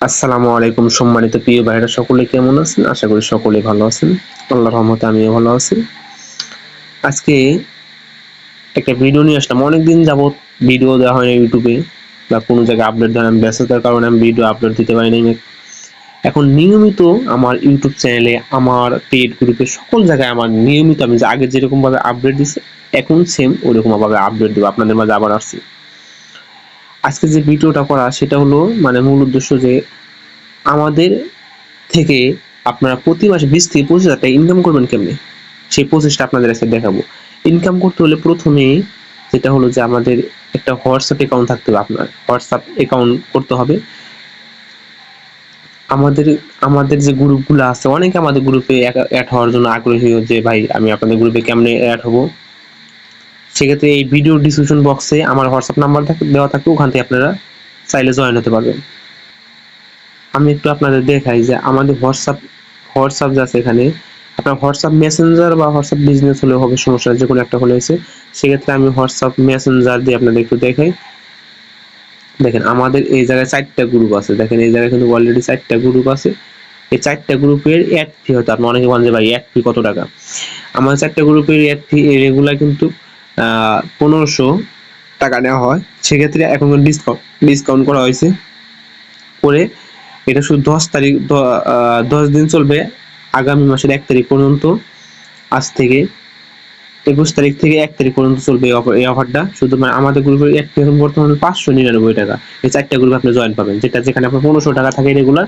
আসসালামু আলাইকুম সম্মানিত প্রিয় ভাইরা সকলে কেমন আছেন? আশা করি সকলে ভালো আছেন। আল্লাহর রহমতে আমিও ভালো আছি। আজকে একটা ভিডিও নিয়ে আসলাম। অনেকদিন যাবত ভিডিও দেওয়া হয় না ইউটিউবে বা কোনো জায়গায় আপডেট দেওয়া আমি ব্যস্ততার কারণে আমি ভিডিও আপলোড দিতে পারি নাই। এখন নিয়মিত আমার ইউটিউব চ্যানেলে, আমার পেড গ্রুপে সকল জায়গায় আমার নিয়মিত আমি আগে যেরকম ভাবে আপডেট দিচ্ছি এখন সেম ওরকম ভাবে আপডেট দেবো। আপনাদের মাঝে আবার আসছি। আজকে যে ভিডিওটা করা, সেটা হলো মানে মূল উদ্দেশ্য যে আমাদের থেকে আপনারা প্রতি মাসে বিশ থেকে পঁচিশ হাজার টাকা ইনকাম করবেন কেমনে? সেই প্রসেসটা আপনাদের কাছে দেখাবো। ইনকাম করতে হলে প্রথমে যেটা হলো যে আমাদের একটা হোয়াটসঅ্যাপ অ্যাকাউন্ট থাকতে হবে আপনার। হোয়াটসঅ্যাপ অ্যাকাউন্ট করতে হবে। আমাদের আমাদের যে গ্রুপগুলো আছে, অনেকে আমাদের গ্রুপে অ্যাড হওয়ার জন্য আগ্রহী যে, ভাই, আমি আপনাদের গ্রুপে কেমনে অ্যাড হব? সেক্ষেত্রে এই ভিডিও ডিসক্রিপশন বক্সে আমার হোয়াটসঅ্যাপ নাম্বার দেওয়া থাকবে, ওখান থেকে আপনারা চাইলে জয়েন হতে পারবেন। আমি একটু আপনাদের দেখাই যে আমাদের হোয়াটসঅ্যাপ হোয়াটসঅ্যাপ যে আছে এখানে, আপনার হোয়াটসঅ্যাপ মেসেঞ্জার বা হোয়াটসঅ্যাপ বিজনেস হলেও হবে, সমস্যা যে কোনো একটা হলে এসে। সেক্ষেত্রে আমি হোয়াটসঅ্যাপ মেসেঞ্জার দিয়ে আপনাদের একটু দেখাই। দেখেন, আমাদের এই জায়গায় চারটা গ্রুপ আছে। দেখেন, এই জায়গায় কিন্তু অলরেডি চারটা গ্রুপ আছে। এই চারটা গ্রুপের অ্যাড ফি হয়তো, আপনি অনেকে বলেন যে ভাই অ্যাড ফি কত টাকা? আমাদের চারটা গ্রুপের অ্যাড ফি রেগুলার কিন্তু পনেরোশো টাকা নেওয়া হয়। সেক্ষেত্রে এখন ডিসকাউন্ট ডিসকাউন্ট করা হয়েছে। করে এটা শুধু দশ তারিখ দশ দিন চলবে আগামী মাসের এক তারিখ পর্যন্ত। আজ থেকে একুশ তারিখ থেকে এক তারিখ পর্যন্ত চলবে এই অফারটা শুধু মানে আমাদের গ্রুপের এক এখন বর্তমানে পাঁচশো নিরানব্বই টাকা। এই চারটা গ্রুপে আপনি জয়েন পাবেন। যেটা যেখানে আপনার পনেরোশো টাকা থাকে রেগুলার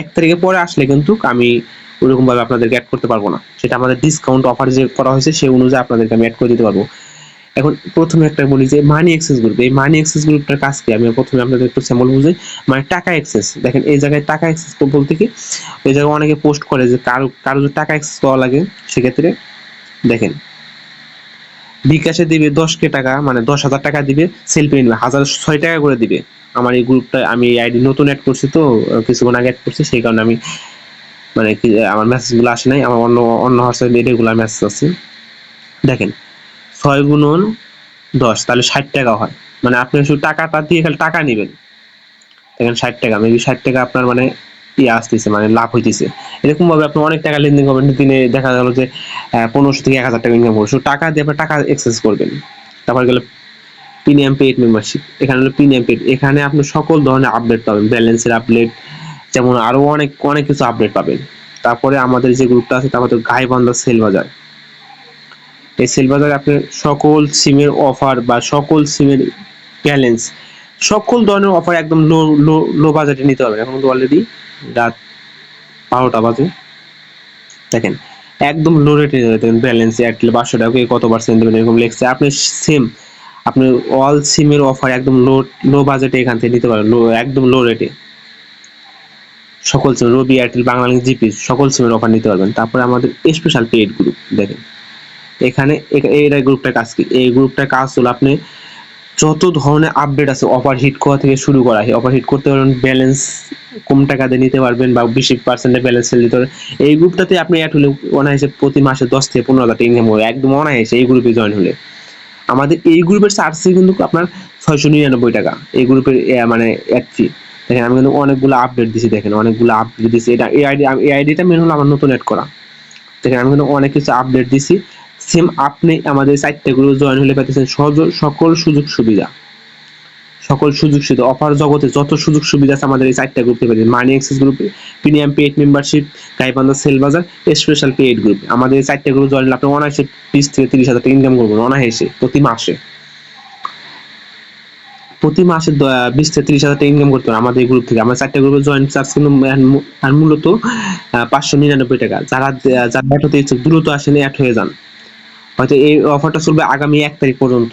এক তারিখে পরে আসলে কিন্তু আমি ওরকম ভাবে আপনাদেরকে অ্যাড করতে পারব না। সেটা আমাদের ডিসকাউন্ট অফার যে করা হয়েছে, সেই অনুযায়ী আপনাদেরকে আমি অ্যাড করে দিতে পারব। এখন প্রথমে একটা বলি যে মানি এক্সেস গ্রুপ এই মানি এক্সেস গ্রুপটার কাজ কি? আমি প্রথমে আপনাদের একটু স্যাম্পল বুঝাই। মানে টাকা এক্সেস দেখেন এই জায়গায় টাকা এক্সেস বলতে কি, এই জায়গায় অনেকে পোস্ট করে যে কারও কারও যদি টাকা এক্সেস পাওয়া লাগে, সেক্ষেত্রে দেখেন, বিকাশে দিবে দশ কে টাকা মানে দশ হাজার টাকা দিবে সেলফি নিবে, হাজার ছয় টাকা করে দিবে। আমার এই গ্রুপটা আমি আইডি নতুন অ্যাড করছি তো, কিছুক্ষণ আগে অ্যাড করছি, সেই কারণে আমি মানে কি আমার মেসেজগুলো আসে নাই, আমার অন্য অন্য হোয়াটসঅ্যাপ রেগুলার মেসেজ আছে। দেখেন, ছয় গুণন দশ, তাহলে ষাট টাকা হয়। মানে আপনি শুধু টাকাটা দিয়ে খালি টাকা নেবেন। দেখেন ষাট টাকা মেবি ষাট টাকা আপনার মানে ইয়ে আসতেছে মানে লাভ হইতেছে। এরকম ভাবে আপনি অনেক টাকা লেনদেন করবেন, দিনে দেখা গেল যে পনেরোশো থেকে এক হাজার টাকা ইনকাম করবেন। শুধু টাকা দিয়ে আপনি টাকা এক্সেস করবেন। তারপর গেলে প্রিমিয়াম পেড মেম্বারশিপ এখানে হলো প্রিমিয়াম পেড এখানে আপনি সকল ধরনের আপডেট পাবেন ব্যালেন্সের আপডেট যেমন আরও অনেক অনেক কিছু আপডেট পাবেন। তারপরে আমাদের যে গ্রুপটা আছে, তার মধ্যে গাইবান্ধা সেল বাজার। এই সেল বাজারে আপনি সকল সিমের অফার বা সকল সিমের ব্যালেন্স সকল ধরনের অফার একদম লো লো লো বাজেটে নিতে পারবেন। এখন তো অলরেডি রাত বারোটা বাজে। দেখেন, একদম লো রেটে দেবেন ব্যালেন্স এয়ারটেল পাঁচশো টাকা। কত পার্সেন্ট দেবেন এরকম লেখছে। আপনি সেম আপনি অল সিমের অফার একদম লো লো বাজেটে এখান থেকে নিতে পারেন লো একদম লো রেটে সকল SIM Robi Airtel Banglalink GP সকল সিমের অফার নিতে পারবেন। তারপরে আমাদের স্পেশাল পেড গ্রুপ দেখেন। এখানে এই গ্রুপটা কাজ কি? এই গ্রুপটা কাজ হলো আপনি যত ধরনের আপডেট আছে অফার হিট করা থেকে শুরু করা অফার হিট করতে পারবেন ব্যালেন্স কম টাকা দিয়ে নিতে পারবেন বা বেশি পার্সেন্টের ব্যালেন্স দিতে পারবেন। এই গ্রুপটাতে আপনি অ্যাড হলে অনায়াসে প্রতি মাসে দশ থেকে পনেরো হাজার টাকা ইনকাম হবে, একদম অনায়াসে এই গ্রুপে জয়েন হলে। আমাদের এই গ্রুপের চার্জ কিন্তু আপনার ছয়শো নিরানব্বই টাকা, এই গ্রুপের মানে অ্যাড ফি দেখেন, আমি কিন্তু অনেকগুলো আপডেট দিছি, দেখেন, অনেকগুলো আপডেট দিছি। এটা এই আইডি এই আইডিটা মেন হলো আমার নতুন অ্যাড করা। দেখেন, আমি কিন্তু অনেক কিছু আপডেট দিছি। সেম আপনি আমাদের সাইটটা গুলো জয়েন হলে পেতেছেন সকল সুযোগ সুবিধা। সকল সুযোগ সুবিধা। অফার জগতে যত সুযোগ সুবিধা আছে আমাদের এই চারটা গ্রুপে পেয়ে মানি এক্সেস গ্রুপে premium paid membership Gaibandha sell বাজার স্পেশাল পেড গ্রুপ আমাদের এই চারটা গ্রুপ জয়েন হলে আপনি অনায়াসে বিশ থেকে তিরিশ হাজার টাকা ইনকাম করবেন, অনায়াসে, প্রতি মাসে। প্রতি মাসে বিশ থেকে ত্রিশ হাজার টাকা ইনকাম করতে পারে আমাদের গ্রুপ থেকে। আমরা চারটা গ্রুপে জয়েন্ট চার্জ কিন্তু আর মূলত পাঁচশো নিরানব্বই টাকা। যারা যারা অ্যাড হতে ইচ্ছুক, দ্রুত আসেন অ্যাড হয়ে যান। হয়তো এই অফারটা চলবে আগামী এক তারিখ পর্যন্ত।